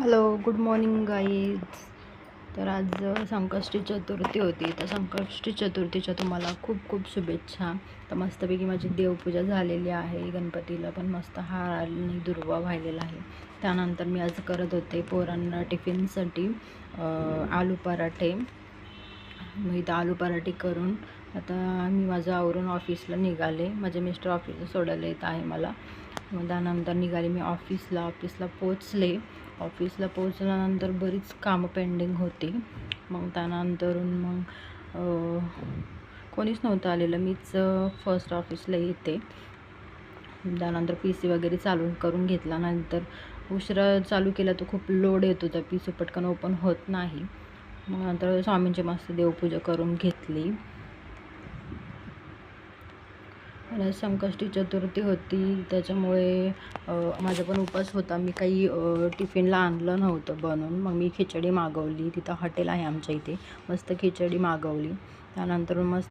Hello good morning guys तर आज संकष्टी चतुर्थी होती. तर संकष्टी चतुर्थीच्या तुम्हाला खूप खूप शुभेच्छा. तर मस्तपैकी माझी देवपूजा झालेली आहे गणपतीला पण मस्त हार आणि दुर्वा वाहिलेला आहे. त्यानंतर मी आज करत होते पोरांना टिफिनसाठी आलू पराठे. मग इथं आलू पराठे करून आता मी माझं आवरून ऑफिसला निघाले. माझे मिस्टर ऑफिसला सोडायला येत आहे मला. मग त्यानंतर निघाले मी ऑफिसला. ऑफिसला पोचले ऑफिसला पोचल्यानंतर बरीच कामं पेंडिंग होती. मग त्यानंतरून मग कोणीच नव्हतं आलेलं. मीच फर्स्ट ऑफिसला येते. त्यानंतर पी सी वगैरे चालू करून घेतला. नंतर उशिरा चालू केला तर खूप लोड येत होता. पी सी पटकन ओपन होत नाही. मग नंतर स्वामींची मस्त देवपूजा करून घेतली. मला संकष्टी चतुर्थी होती. त्याच्यामुळे माझा पण उपवास होता. मी काही टिफिनला आणलं नव्हतं बनवून. मग मी खिचडी मागवली. तिथं हॉटेल आहे आमच्या इथे. मस्त खिचडी मागवली. त्यानंतर मस्त